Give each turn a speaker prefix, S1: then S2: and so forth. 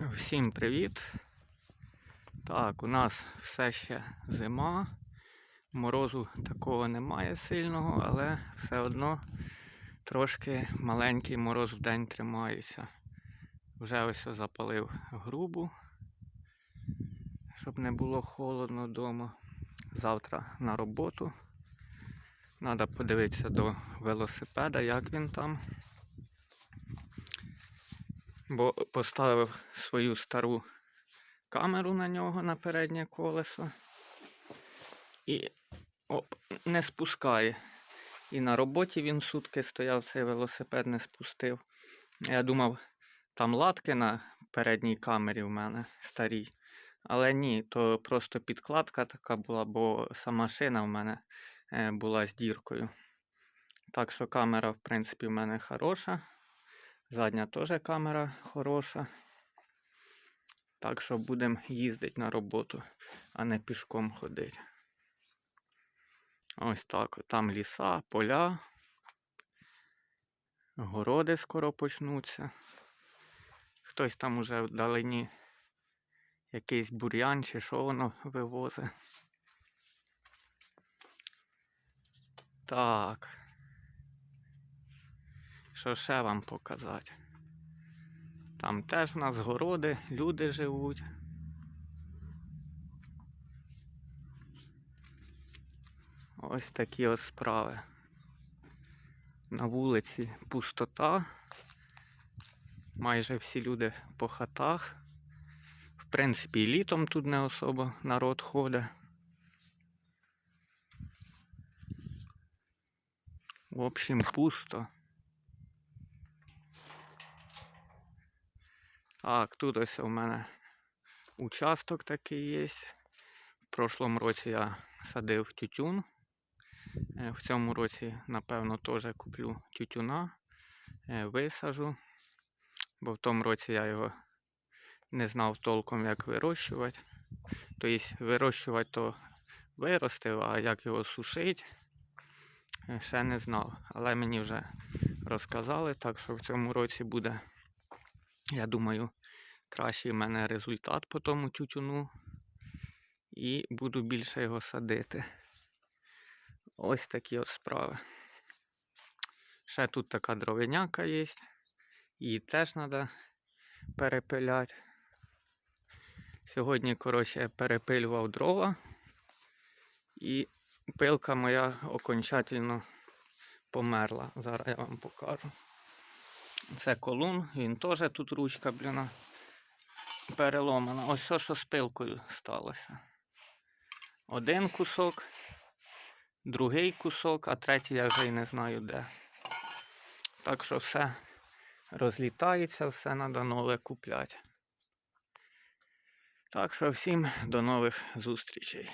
S1: Всім привіт! Так, у нас все ще зима. Морозу такого немає сильного, але все одно трошки маленький мороз в день тримається. Вже ось запалив грубу, щоб не було холодно вдома. Завтра на роботу. Треба подивитися до велосипеда, як він там. Бо поставив свою стару камеру на нього на переднє колесо і оп, не спускає. І на роботі він сутки стояв, цей велосипед не спустив. Я думав, там латки на передній камері в мене старій. Але ні, то просто підкладка така була, бо сама шина в мене е, була з діркою. Так що камера, в принципі, в мене хороша. Задня теж камера хороша. Так що будемо їздити на роботу, а не пішком ходити. Ось так. Там ліса, поля. Городи скоро почнуться. Хтось там уже вдалині якийсь бур'ян чи що воно вивозить. Так. Що ще вам показати? Там теж у нас городи, люди живуть. Ось такі ось справи. На вулиці пустота. Майже всі люди по хатах. В принципі, і літом тут не особо народ ходить. В общем, пусто. Так, тут ось у мене участок такий є. В прошлому році я садив тютюн. Е, В цьому році, напевно, теж куплю тютюна, е, висажу, бо в тому році я його не знав толком, як вирощувати. Тобто вирощувати то виростив, а як його сушити, е, ще не знав. Але мені вже розказали, так що в цьому році буде, я думаю, кращий в мене результат по тому тютюну. І буду більше його садити. Ось такі от справи. Ще тут така дровиняка є. Її теж треба перепиляти. Сьогодні, коротше, я перепилював дрова. І пилка моя окончательно померла. Зараз я вам покажу. Це колун, він теж тут ручка, бліна, переломана. Ось все, що з пилкою сталося. Один кусок, другий кусок, а третій я вже й не знаю де. Так що все розлітається, все треба нове купляти. Так що всім до нових зустрічей.